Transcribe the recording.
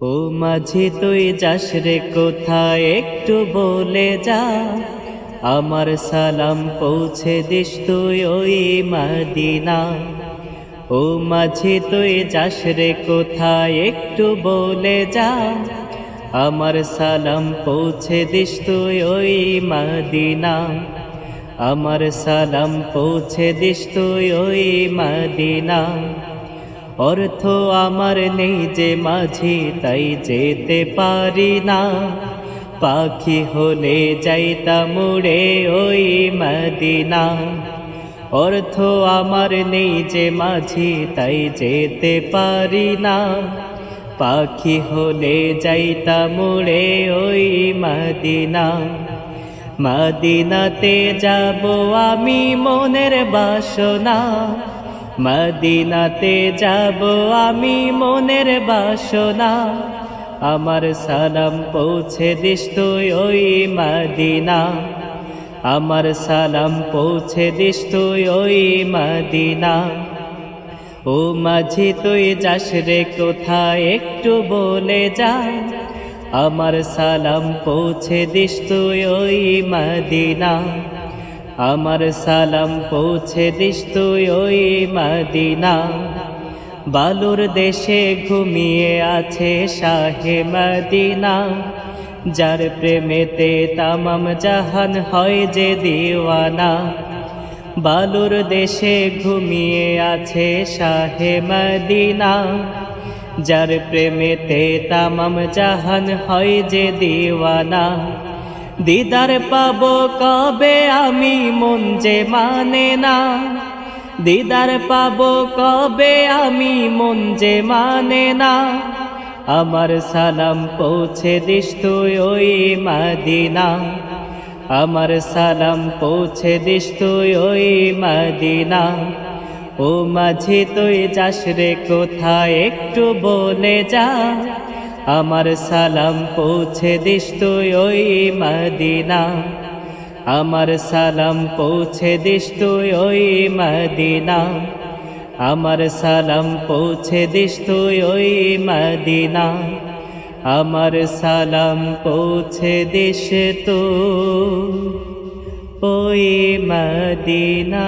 ও মাঝি, তুই যাস রে কোথায়? একটু বলে যা। আমার সালাম পৌঁছে দিস তুই ওই মাদিনা ও মাঝি, তুই যাস রে কোথায়? একটু বলে যা। আমার সালাম পৌঁছে দিস তুই ওই মাদিনা আমার সালাম পৌঁছে দিস তুই ওই মাদিনা অর্থ আমার নেই যে মাঝি, তাই যেতে পারি না। পাখি হলে যাইতাম উড়ে ওই মদিনা। অর্থ আমার নেই যে মাঝি, তাই যেতে পারি না। পাখি হলে যাইতাম উড়ে ওই মদিনা। মদিনাতে যাব আমি মনের বাসনা। মদিনাতে যাব আমি মনের বাসনা। আমার সালাম পৌঁছে দিস তুই ওই মদিনা। আমার সালাম পৌঁছে দিস তুই ওই মদিনা। ও মাঝি, তুই যাস রে কোথায় একটু বলে যা। আমার সালাম পৌঁছে দিস তুই ওই মদিনা। আমার সালাম পৌঁছে দিস তুই ওই মদিনা। বালুর দেশে ঘুমিয়ে আছে শাহে মদিনা। যার প্রেমেতে তামাম জাহান হয় যে দিওয়ানা। বালুর দেশে ঘুমিয়ে আছে শাহে মদিনা। যার প্রেমেতে তামাম জাহান হয় যে দিওয়ানা। দিদার পাবো কবে আমি মন যে মানে না? দিদার পাবো কবে আমি মন যে মানে না? আমার সালাম পৌঁছে দিস তুই ওই মাদিনা। আমার সালাম পৌঁছে দিস তুই ওই মাদিনা। ও মাঝি তুই যাস রে কোথায় একটু বলে যা। আমার সালাম পৌঁছে দিস তুই ওই মদিনা। আমার সালাম পৌঁছে দিস তুই ওই মদিনা। আমার সালাম পৌঁছে দিস তুই ওই মদিনা। আমার সালাম পৌঁছে দিস তো ওই মদিনা।